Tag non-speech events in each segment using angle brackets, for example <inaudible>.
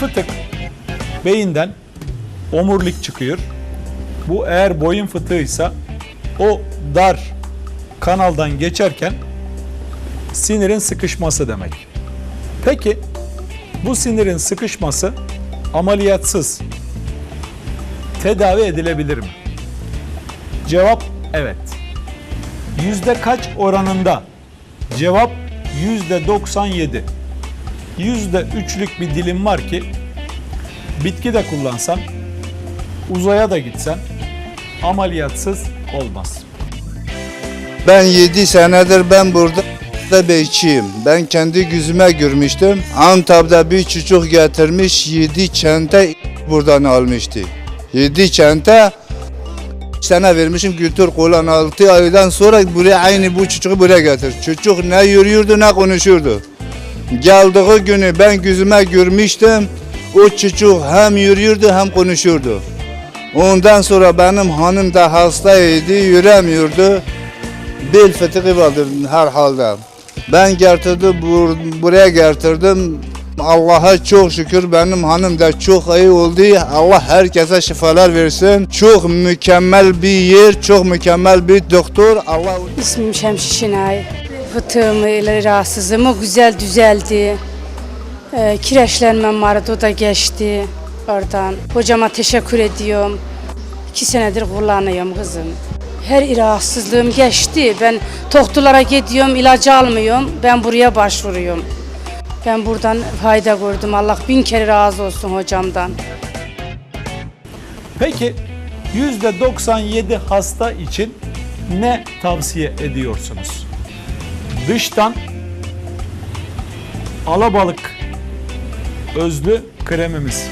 Fıtık beyinden omurilik çıkıyor. Bu eğer boyun fıtığıysa o dar kanaldan geçerken sinirin sıkışması demek. Peki bu sinirin sıkışması ameliyatsız tedavi edilebilir mi? Cevap evet. Yüzde kaç oranında? Cevap yüzde 97. Yüzde üçlük bir dilim var ki bitki de kullansan, uzaya da gitsen ameliyatsız olmaz. Ben 7 senedir ben burada da bekçiyim. Ben kendi gözüme görmüştüm. Antep'te bir çocuk getirmiş 7 çente buradan almıştı. 7 çente sana vermişim götür kullan 6 aydan sonra buraya aynı bu çocuğu buraya getir. Çocuk ne yürüyordu ne konuşuyordu. Geldiği günü ben gözüme görmüştüm. O çocuk hem yürüyordu hem konuşuyordu. Ondan sonra benim hanım da hastaydı, yüremiyordu. Bel fıtığı vardır her halde. Ben getirdim, bur- buraya getirdim. Allah'a çok şükür benim hanım da çok iyi oldu. Allah herkese şifalar versin. Çok mükemmel bir yer, çok mükemmel bir doktor. Allah İsmim Şemsi Şinay. Fıtığımı, ile rahatsızlığımı güzel düzeldi. Ee, kireçlenmem vardı, o da geçti oradan. Hocama teşekkür ediyorum. İki senedir kullanıyorum kızım. Her rahatsızlığım geçti. Ben doktorlara gidiyorum, ilacı almıyorum. Ben buraya başvuruyorum. Ben buradan fayda gördüm. Allah bin kere razı olsun hocamdan. Peki %97 hasta için ne tavsiye ediyorsunuz? Dıştan alabalık özlü kremimiz.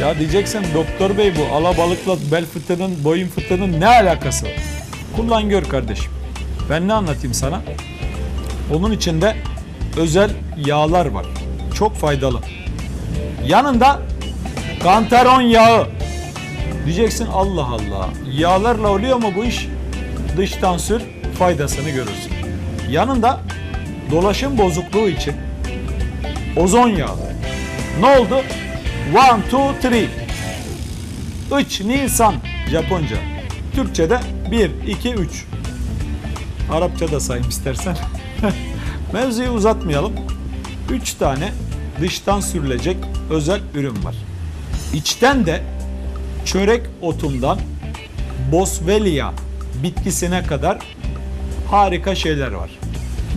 Ya diyeceksin doktor bey bu alabalıkla bel fıtığının, boyun fıtığının ne alakası var? Kullan gör kardeşim. Ben ne anlatayım sana? Onun içinde özel yağlar var. Çok faydalı. Yanında kantaron yağı. Diyeceksin Allah Allah. Yağlarla oluyor mu bu iş? Dıştan sür faydasını görürsün. Yanında dolaşım bozukluğu için ozon yağı. Ne oldu? One, two, three. Üç Nisan Japonca. Türkçe'de 1, 2, 3. Arapça da sayayım istersen. <laughs> Mevzuyu uzatmayalım. 3 tane dıştan sürülecek özel ürün var. İçten de çörek otundan Boswellia bitkisine kadar harika şeyler var.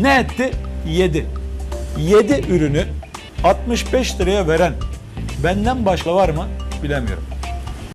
Ne etti? 7. 7 ürünü 65 liraya veren benden başka var mı bilemiyorum.